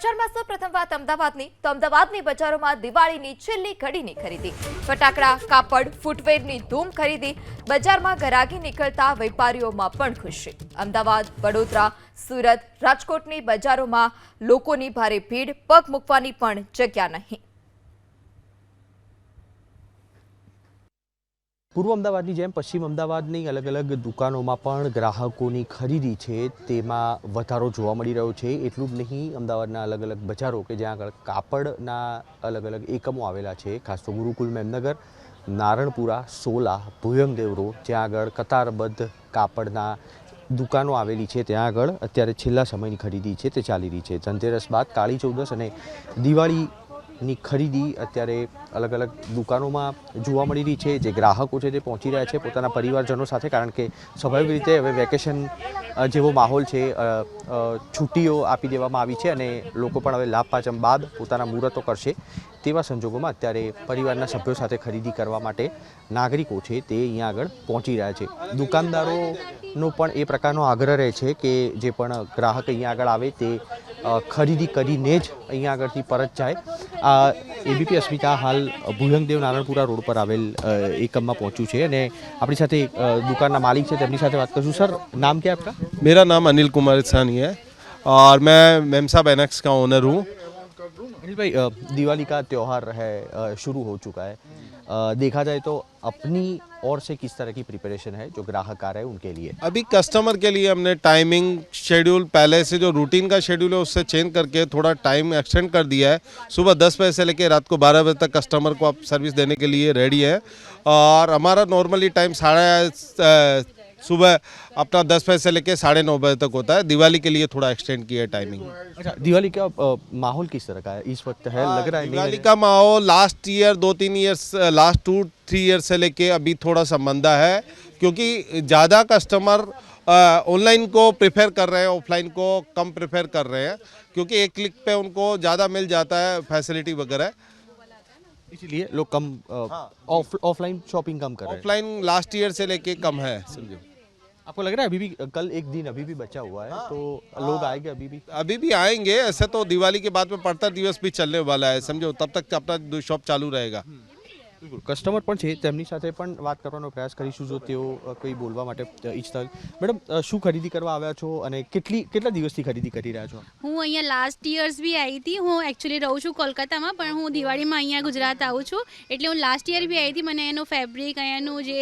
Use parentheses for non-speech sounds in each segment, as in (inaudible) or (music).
સમાચારમાં સૌપ્રથમ વાત અમદાવાદની. તો અમદાવાદની બજારોમાં દિવાળીની છેલ્લી ઘડીની ખરીદી. ફટાકડા, કાપડ, ફૂટવેરની ધૂમ ખરીદી. બજારમાં ગરાગી નીકળતા વેપારીઓમાં પણ ખુશી. અમદાવાદ, વડોદરા, સુરત, રાજકોટની બજારોમાં લોકોની ભારે ભીડ, પગ મૂકવાની પણ જગ્યા નહીં. પૂર્વ અમદાવાદની જેમ પશ્ચિમ અમદાવાદની અલગ અલગ દુકાનોમાં પણ ગ્રાહકોની ખરીદી છે, તેમાં વધારો જોવા મળી રહ્યો છે. એટલું જ નહીં, અમદાવાદના અલગ અલગ બજારો કે જ્યાં આગળ કાપડના અલગ અલગ એકમો આવેલા છે, ખાસ તો ગુરુકુલ મેમનગર નારણપુરા, સોલા ભુયંગદેવ રોડ જ્યાં આગળ કતારબદ્ધ કાપડના દુકાનો આવેલી છે, ત્યાં આગળ અત્યારે છેલ્લા સમયની ખરીદી છે, તે ચાલી રહી છે. ધનતેરસ બાદ કાળી ચૌદસ અને દિવાળીની ખરીદી અત્યારે અલગ અલગ દુકાનોમાં જોવા મળી રહી છે. જે ગ્રાહકો છે તે પહોંચી રહ્યા છે પોતાના પરિવારજનો સાથે, કારણ કે સ્વાભાવિક રીતે હવે વેકેશન જેવો માહોલ છે છુટ્ટીઓ આપી દેવામાં આવી છે અને લોકો પણ હવે લાભ પાચમ બાદ પોતાના મુહૂર્તો કરશે તેવા સંજોગોમાં અત્યારે પરિવારના સભ્યો સાથે ખરીદી કરવા માટે નાગરિકો છે તે અહીંયા આગળ પહોંચી રહ્યા છે. દુકાનદારોનો પણ એ પ્રકારનો આગ્રહ રહે છે કે જે પણ ગ્રાહક અહીંયા આગળ આવે તે ખરીદી કરીને જ અહીંયા આગળથી પરત જાય. આ એબીપી અસ્મિતા હાલ ભુયંગદેવ નારણપુરા રોડ પર આવેલ અ, એકમમાં પહોંચ્યું છે અને આપણી સાથે અ, દુકાનના માલિક છે તેમની સાથે વાત કરશું સર નામ क्या आपका मेरा नाम अनिल कुमार सानी है और मैं मेमसा बैनक्स का ओनर हूँ अनिल भाई अ, दिवाली का त्यौहार है अ, शुरू हो चुका है अ, देखा जाए तो अपनी ओर से किस तरह की प्रिपरेशन है जो ग्राहक आ रहे हैं उनके लिए? अभी कस्टमर के लिए हमने टाइमिंग शेड्यूल पहले से जो रूटीन का शेड्यूल है उससे चेंज करके थोड़ा टाइम एक्सटेंड कर दिया है। सुबह दस बजे से लेकर रात को बारह बजे तक कस्टमर को आप सर्विस देने के लिए रेडी है। और हमारा नॉर्मली टाइम साढ़े सुबह अपना दस बजे से लेकर साढ़े नौ बजे तक होता है। दिवाली के लिए थोड़ा एक्सटेंड किया है टाइमिंग अच्छा दिवाली का माहौल किस तरह का है? इस वक्त है लग रहा है दिवाली का माहौल लास्ट ईयर दो तीन years last two three year से लेके अभी थोड़ा सा मंदा है क्योंकि ज़्यादा कस्टमर ऑनलाइन को प्रेफर कर रहे हैं ऑफलाइन को कम प्रेफर कर रहे हैं क्योंकि एक क्लिक पे उनको ज़्यादा मिल जाता है फैसिलिटी वगैरह। इसलिए लोग कम हाँ, ऑफलाइन शॉपिंग कम कर रहे हैं। ऑफलाइन लास्ट ईयर से लेके कम है समझो? आपको लग रहा है अभी भी कल एक दिन अभी भी बचा हुआ है तो लोग आएंगे अभी भी अभी भी आएंगे ऐसे तो दिवाली के बाद में पड़ता दिवस भी चलने वाला है समझो तब तक अपना शॉप चालू रहेगा બિલકુલ. કસ્ટમર પણ છે તેમની સાથે પણ વાત કરવાનો પ્રયાસ કરીશું જો તેઓ કોઈ બોલવા માટે ઈચ્છતા હોય. મેડમ શું ખરીદી કરવા આવ્યા છો અને કેટલી કેટલા દિવસથી ખરીદી કરી રહ્યા છો? હું અહીંયા લાસ્ટ યર્સ બી આવી હતી હું એકચ્યુઅલી રહું છું કોલકાતામાં પણ હું દિવાળીમાં અહીંયા ગુજરાત આવું છું. એટલે હું લાસ્ટ યર બી આવી હતી મને એનો ફેબ્રિક અહીંયાનું જે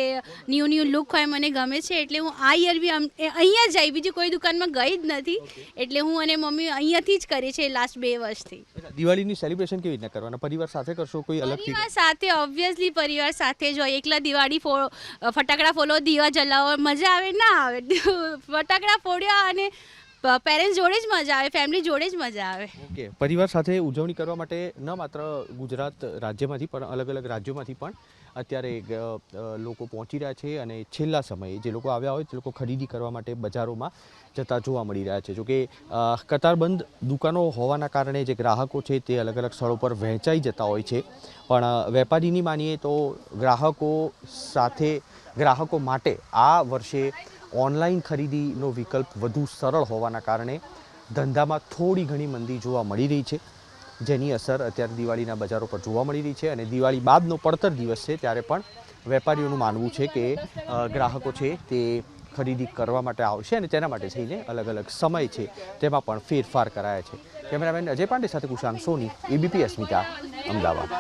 ન્યૂ ન્યૂ લુક હોય મને ગમે છે. એટલે હું આ યર બી અહીંયા જ આવી બીજી કોઈ દુકાનમાં ગઈ જ નથી. એટલે હું અને મમ્મી અહીંયાથી જ કરી છે લાસ્ટ બે વર્ષથી. દિવાળીની સેલિબ્રેશન કેવી રીતના કરવાના? પરિવાર સાથે કરશો કોઈ અલગ પરિવાર સાથે ઓબ્વિયસલી પરિવાર સાથે જ હોય. એકલા દિવાળી ફો ફટાકડા ફોલો, દીવા જલાવો, મજા આવે, ના આવે. (laughs) ફટાકડા ફોડ્યા અને પેરેન્ટ્સ જોડે જ મજા આવે ફેમિલી જોડે જ મજા આવે. ઓકે. પરિવાર સાથે ઉજવણી કરવા માટે ન માત્ર ગુજરાત રાજ્યમાંથી, પણ અલગ અલગ રાજ્યોમાંથી પણ અત્યારે લોકો પહોંચી રહ્યા છે અને છેલ્લા સમયે જે લોકો આવ્યા હોય, તે લોકો ખરીદી કરવા માટે બજારોમાં જતા જોવા મળી રહ્યા છે. જોકે કતારબંધ દુકાનો હોવાના કારણે જે ગ્રાહકો છે તે અલગ અલગ સ્થળો પર વહેંચાઈ જતા હોય છે. પણ વેપારીની માનીએ તો ગ્રાહકો સાથે, ગ્રાહકો માટે આ વર્ષે ઓનલાઈન ખરીદીનો વિકલ્પ વધુ સરળ હોવાના કારણે ધંધામાં થોડી ઘણી મંદી જોવા મળી રહી છે, જેની અસર અત્યારે દિવાળીના બજારો પર જોવા મળી રહી છે અને દિવાળી બાદનો પડતર દિવસ છે, ત્યારે પણ વેપારીઓનું માનવું છે કે ગ્રાહકો છે તે ખરીદી કરવા માટે આવશે અને તેના માટે થઈને અલગ અલગ સમય છે, તેમાં પણ ફેરફાર કરાયા છે. કેમેરામેન અજય પાંડે સાથે કુશાંત સોની, એબીપી અસ્મિતા, અમદાવાદ.